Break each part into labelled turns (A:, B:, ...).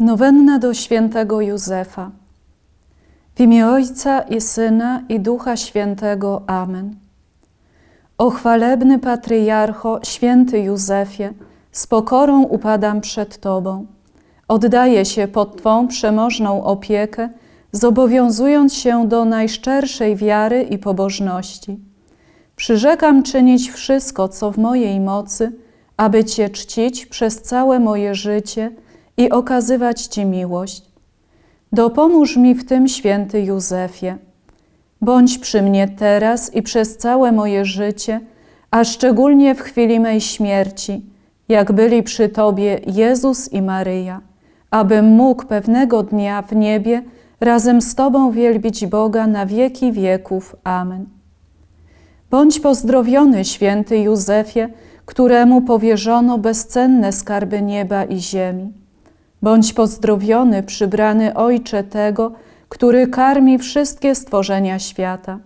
A: Nowenna do świętego Józefa. W imię Ojca i Syna i Ducha Świętego. Amen. O chwalebny patriarcho, święty Józefie, z pokorą upadam przed Tobą. Oddaję się pod Twą przemożną opiekę, zobowiązując się do najszczerszej wiary i pobożności. Przyrzekam czynić wszystko, co w mojej mocy, aby Cię czcić przez całe moje życie i okazywać Ci miłość. Dopomóż mi w tym, święty Józefie. Bądź przy mnie teraz i przez całe moje życie, a szczególnie w chwili mej śmierci, jak byli przy Tobie Jezus i Maryja, abym mógł pewnego dnia w niebie razem z Tobą wielbić Boga na wieki wieków. Amen. Bądź pozdrowiony, święty Józefie, któremu powierzono bezcenne skarby nieba i ziemi. Bądź pozdrowiony, przybrany Ojcze tego, który karmi wszystkie stworzenia świata.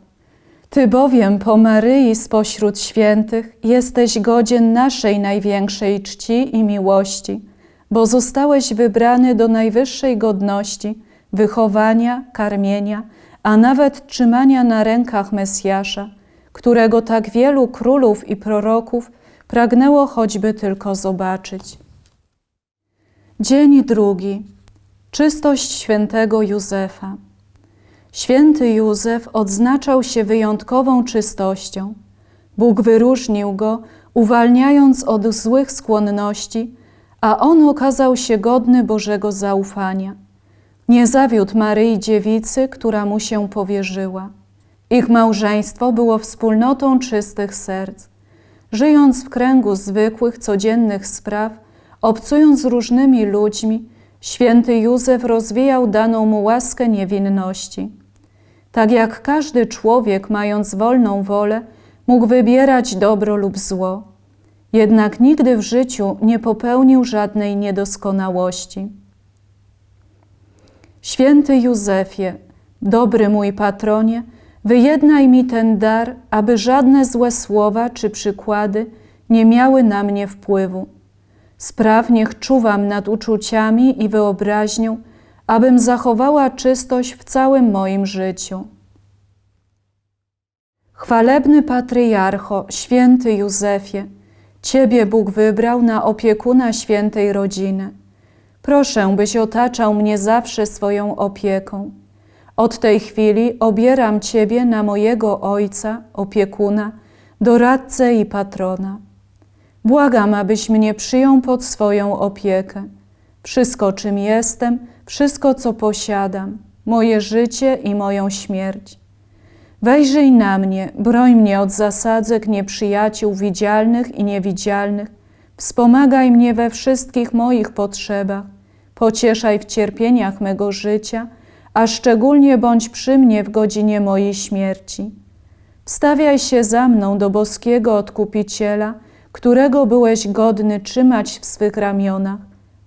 A: Ty bowiem po Maryi spośród świętych jesteś godzien naszej największej czci i miłości, bo zostałeś wybrany do najwyższej godności, wychowania, karmienia, a nawet trzymania na rękach Mesjasza, którego tak wielu królów i proroków pragnęło choćby tylko zobaczyć. Dzień drugi. Czystość świętego Józefa. Święty Józef odznaczał się wyjątkową czystością. Bóg wyróżnił go, uwalniając od złych skłonności, a on okazał się godny Bożego zaufania. Nie zawiódł Maryi dziewicy, która mu się powierzyła. Ich małżeństwo było wspólnotą czystych serc. Żyjąc w kręgu zwykłych, codziennych spraw, obcując z różnymi ludźmi, święty Józef rozwijał daną mu łaskę niewinności. Tak jak każdy człowiek, mając wolną wolę, mógł wybierać dobro lub zło, jednak nigdy w życiu nie popełnił żadnej niedoskonałości. Święty Józefie, dobry mój patronie, wyjednaj mi ten dar, aby żadne złe słowa czy przykłady nie miały na mnie wpływu. Spraw niech czuwam nad uczuciami i wyobraźnią, abym zachowała czystość w całym moim życiu. Chwalebny patriarcho, święty Józefie, Ciebie Bóg wybrał na opiekuna świętej rodziny. Proszę, byś otaczał mnie zawsze swoją opieką. Od tej chwili obieram Ciebie na mojego ojca, opiekuna, doradcę i patrona. Błagam, abyś mnie przyjął pod swoją opiekę. Wszystko, czym jestem, wszystko, co posiadam, moje życie i moją śmierć. Wejrzyj na mnie, broń mnie od zasadzek nieprzyjaciół widzialnych i niewidzialnych, wspomagaj mnie we wszystkich moich potrzebach, pocieszaj w cierpieniach mego życia, a szczególnie bądź przy mnie w godzinie mojej śmierci. Wstawiaj się za mną do boskiego Odkupiciela, którego byłeś godny trzymać w swych ramionach,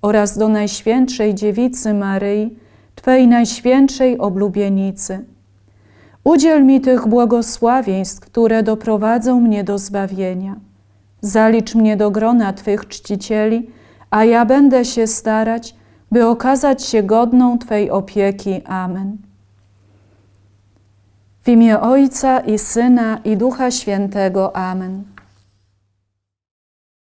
A: oraz do Najświętszej Dziewicy Maryi, Twej Najświętszej oblubienicy. Udziel mi tych błogosławieństw, które doprowadzą mnie do zbawienia. Zalicz mnie do grona Twych czcicieli, a ja będę się starać, by okazać się godną Twej opieki. Amen. W imię Ojca i Syna i Ducha Świętego. Amen.